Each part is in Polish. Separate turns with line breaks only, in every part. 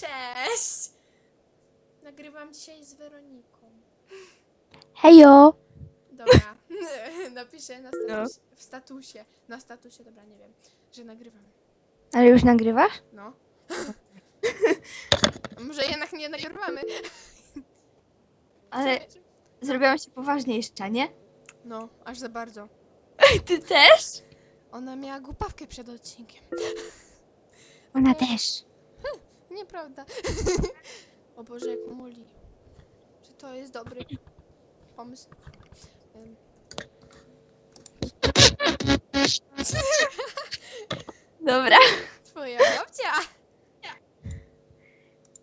Cześć! Nagrywam dzisiaj z Weroniką.
Hejo!
Dobra, napiszę na
No.
statusie, w statusie, na statusie, dobra, nie wiem, że nagrywam.
Ale już nagrywasz?
No. Może jednak nie nagrywamy.
Ale zrobiłam się poważnie jeszcze, nie?
No, aż za bardzo.
Ty też?
Ona miała głupawkę przed odcinkiem.
Ona też.
Nieprawda. o Boże, jak muli. Czy to jest dobry pomysł? Em.
Dobra.
Twoja babcia.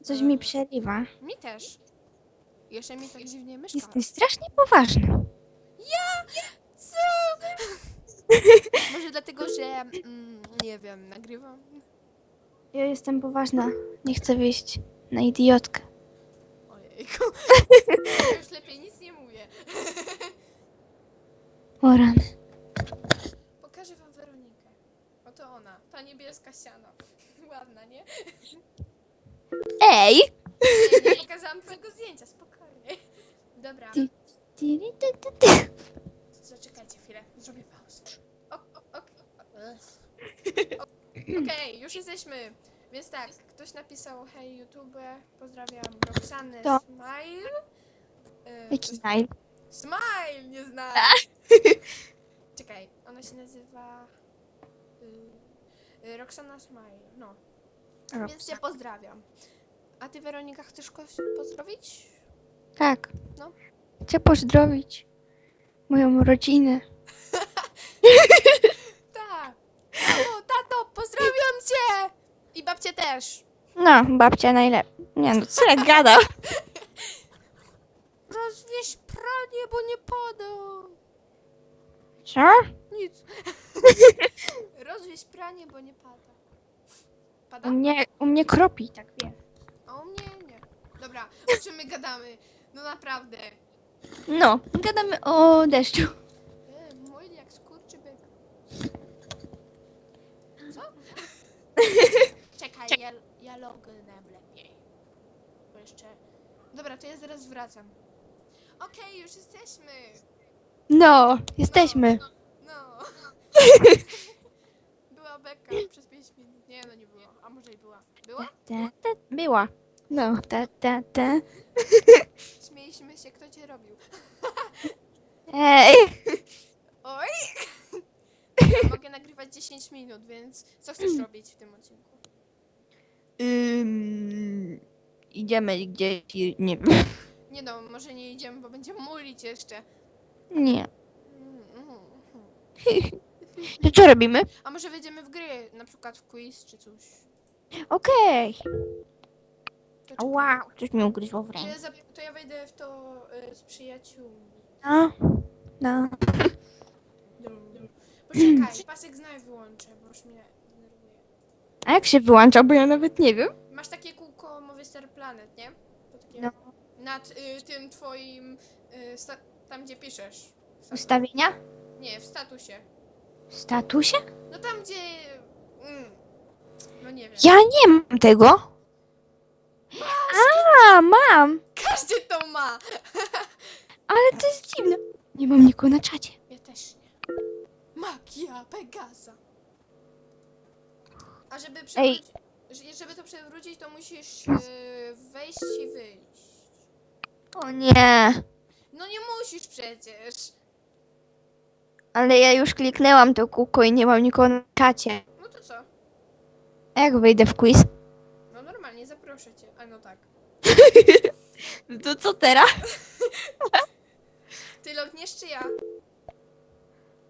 Coś mi przerywa.
Mi też. Jeszcze mi tak dziwnie myszka.
Jesteś strasznie poważna.
Co? Może dlatego, że mm, nie wiem, nagrywam.
Ja jestem poważna. Nie chcę wyjść na idiotkę.
Ojejku. Ja już lepiej nic nie mówię.
O rany.
Pokażę wam Weronikę. Oto ona, ta niebieska ściana. Ładna, nie?
Ej!
Nie, nie pokazałam twojego zdjęcia, spokojnie. Dobra,
Ty- Ty, ty, ty, ty.
zaczekajcie chwilę, zrobię pauzę. O, o, ok. O- Okej, już jesteśmy. Więc tak, ktoś napisał hej YouTube, pozdrawiam Roxanę
Kto?
Smile. Y,
Jaki?
Smile, nie znam. Czekaj, ona się nazywa y, y, Roxana Smile, no. Więc cię pozdrawiam. A ty Weronika chcesz kogoś pozdrowić?
Tak.
No.
Chcę pozdrowić moją rodzinę.
Tak. Tato, tato, pozdrawiam cię! I babcię też.
No, babcia najlepiej. Nie no, co ja gadam?
Rozwieź pranie, bo nie pada.
Co?
Nic. Rozwieź pranie, bo nie pada. Pada?
U mnie, u mnie kropi, tak wiem.
A u mnie nie. Dobra, o czym my gadamy? No naprawdę.
No, gadamy o deszczu.
E, mój jak skurczybyk. Co? Czekaj, ja, ja lognę lepiej. Bo jeszcze... Dobra, to ja zaraz wracam. Okej, już jesteśmy.
No, jesteśmy.
No. Była beka przez 5 minut. Nie, no nie było. A może i była. Była?
Ta, ta, była. No, ta, ta, ta.
Śmieliśmy się, kto cię robił.
Ej!
Oj! Ja mogę nagrywać 10 minut, więc co chcesz robić w tym odcinku?
Ym, idziemy gdzieś, i- nie wiem.
Nie no, może nie idziemy, bo będziemy mulić jeszcze.
Nie. To co robimy?
A może wejdziemy w gry, na przykład w quiz czy coś.
Okej.
To.
Wow, coś mi ugryzło w
To ja, zap- to ja wejdę w to y, z przyjaciółmi.
No, no.
Poczekaj, pasek znaj wyłączę, bo już mnie.
A jak się wyłącza, bo ja nawet nie wiem.
Masz takie kółko Mowy Star Planet, nie? To takie
No.
Nad y, tym twoim, y, sta- tam gdzie piszesz. Sta-
Ustawienia?
Nie, w statusie.
W statusie?
No tam gdzie... Mm, no nie wiem.
Ja nie mam tego. A, mam.
Każdy to ma!
Ale to jest dziwne. Nie mam nikogo na czacie.
Ja też nie. Magia Pegasa. A żeby przewrócić, że- żeby to przewrócić, to musisz y, wejść i wyjść.
O nie.
No nie musisz przecież.
Ale ja już kliknęłam to kółko i nie mam nikogo na czacie.
No to co?
A jak wejdę w quiz?
No normalnie, zaproszę cię. A no tak.
To co teraz?
Ty logniesz czy ja?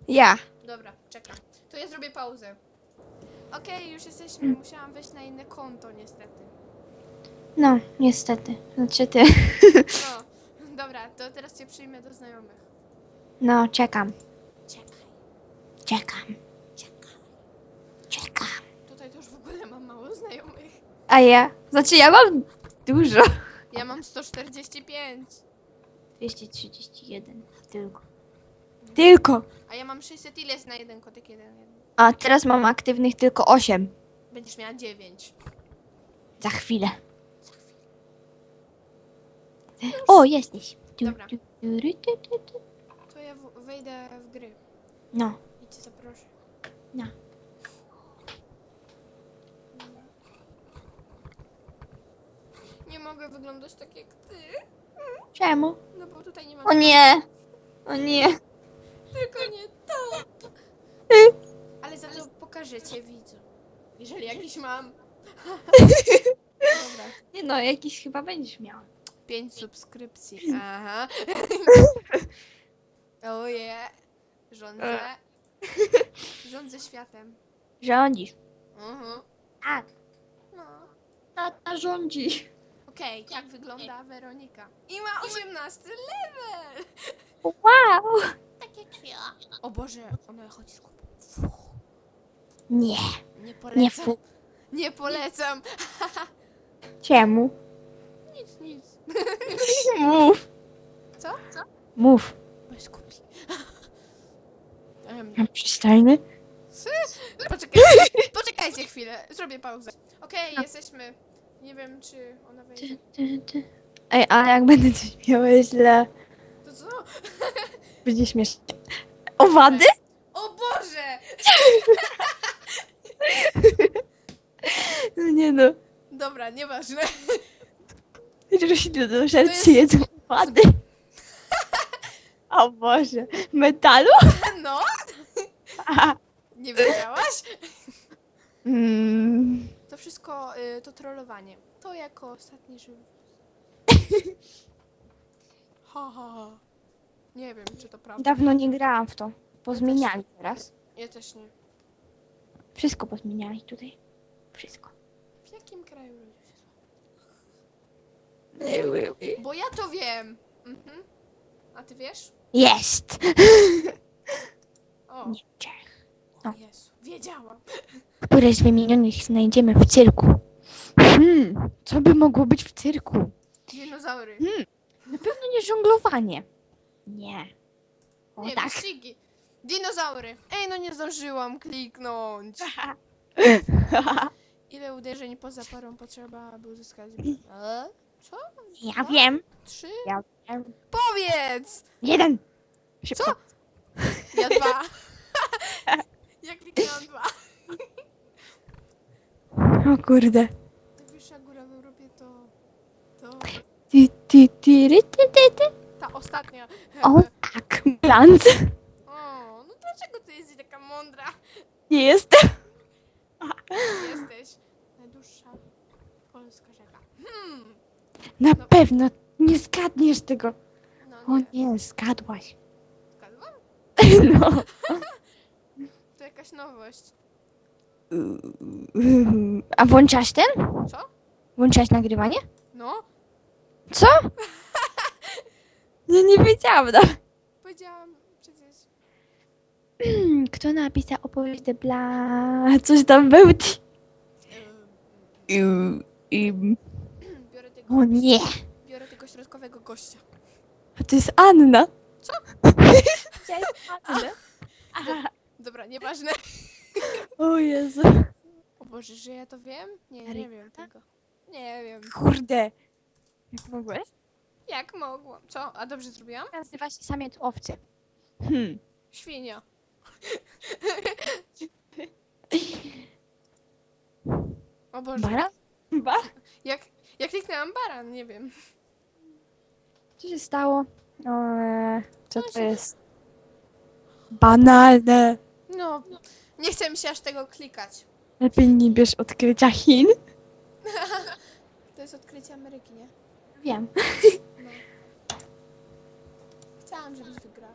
Ja.
Dobra, czekam. To ja zrobię pauzę. Okej, już jesteśmy. Musiałam wejść na inne konto niestety.
No, niestety. Znaczy ty.
No, dobra, to teraz cię przyjmę do znajomych.
No, czekam.
Czekaj,
Czekam.
czekaj.
Czekam.
Tutaj to już w ogóle mam mało znajomych.
A ja? Znaczy ja mam dużo.
Ja mam 145,
231. Tylko. Tylko.
a ja mam 600 ile jest na jeden kotek jeden, jeden.
A teraz mam aktywnych tylko 8.
Będziesz miała 9.
Za chwilę. O, jesteś. Tu,
Dobra.
tu, tu, ry, tu, tu, tu.
To ja w- wejdę w gry
No.
i cię zaproszę.
No.
Nie mogę wyglądać tak jak ty,
Czemu?
no bo tutaj nie ma...
O nie. O nie.
Tylko nie to. Ale za to pokażę cię widzu. Jeżeli jakiś mam. Dobra.
Nie no, jakiś chyba będziesz miał.
Pięć subskrypcji. Aha. Oje. Rządzę. Rządzę światem.
Rządzisz.
Mhm.
Tak.
No.
Tata rządzi.
Okej, tak wygląda Weronika. I ma 18 level!
Wow.
O Boże, ona chodzi z.
Nie.
Nie polecam.
Nie fu.
Nie polecam.
Czemu?
Nic, nic.
Mów.
Co? Co?
Mów.
Em,
A Przystojny?
Poczekajcie, poczekajcie chwilę, zrobię pauzę. Okej, jesteśmy. Nie wiem, czy ona wejdzie.
Ej, a jak będę coś miała źle,
To co?
będzie śmiesznie. Owady?
O Boże!
No nie no.
Dobra, nieważne.
Rośliny do
jest-
rzeczy jedzą owady. O Boże. Metalu?
No? Nie wiedziałaś?
Mm.
To wszystko y, to trollowanie. To jako ostatni żywy. Ha, ha, ha. Nie wiem, czy to prawda.
Dawno nie grałam w to. Pozmieniali teraz.
Ja też nie.
Wszystko pozmieniali tutaj. Wszystko.
W jakim kraju słabo? Bo ja to wiem. Mhm. A ty wiesz?
Jest!
O,
Niemczech. no.
Jezu, wiedziałam.
Które z wymienionych znajdziemy w cyrku? Hmm, co by mogło być w cyrku?
Dinozaury.
Na pewno nie żonglowanie. Nie. O
Nie,
tak.
wyścigi. Dinozaury. Ej, no nie zdążyłam kliknąć. Ile uderzeń poza parą potrzeba, aby uzyskać... E? Co?
Ja wiem.
Trzy?
Ja wiem.
Powiedz!
Jeden. Szybko.
Co? Ja dwa. ja kliknęłam dwa.
O kurde.
Najwyższa góra w Europie to... To...
Ty, ty, ty, ry, ty, ty, ty.
Ta ostatnia.
O tak, Blanc.
O, no dlaczego ty jesteś taka mądra?
Nie jestem.
Jesteś
Na
No.
pewno nie zgadniesz tego.
No
O
nie,
nie, zgadłaś.
zgadłam?
No.
To jakaś nowość.
A włączasz ten?
Co?
Włączasz nagrywanie?
No,
Co? Nie, nie wiedziałam. No.
powiedziałam przecież.
Kto napisał opowieść de bla... Coś tam był.
Ym,
I...
Tego,
O nie.
biorę tego środkowego gościa.
A to jest Anna.
Co?
Anna.
Dobra, nieważne.
O Jezu.
O Boże, że ja to wiem? Nie, nie wiem tego. Nie wiem.
Kurde. Jak mogłeś?
Jak mogłam? Co? A dobrze zrobiłam?
Nazywa się samiec owcy. Hmm.
Świnia. O Boże.
Bara? Bar?
Jak, jak kliknęłam baran, nie wiem.
Co się stało? O, e, co
Co
to
się-
jest? Banalne.
No, nie chcę mi się aż tego klikać.
Lepiej nie bierz odkrycia Chin.
To jest odkrycie Ameryki, nie?
Wiem.
No. Chciałam, żebyś wygrała.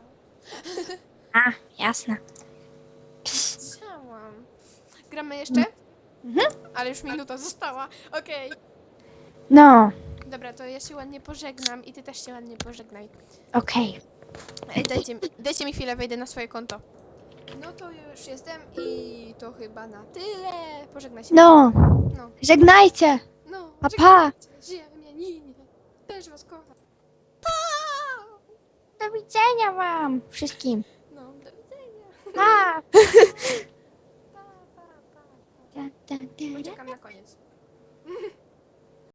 A, jasne.
Chciałam. Gramy jeszcze?
Mhm.
Ale już minuta została. Okej.
No,
Dobra, to ja się ładnie pożegnam i ty też się ładnie pożegnaj.
okej.
Ej, dajcie, mi- dajcie mi chwilę, wejdę na swoje konto. No to już jestem i to chyba na tyle. Pożegnaj się.
No,
No,
żegnajcie.
no.
Pa.
Ziemianinie. Też was kocham. Pa!
Do widzenia wam wszystkim.
No, do widzenia.
Pa.
Pa, pa, pa. Poczekam na koniec.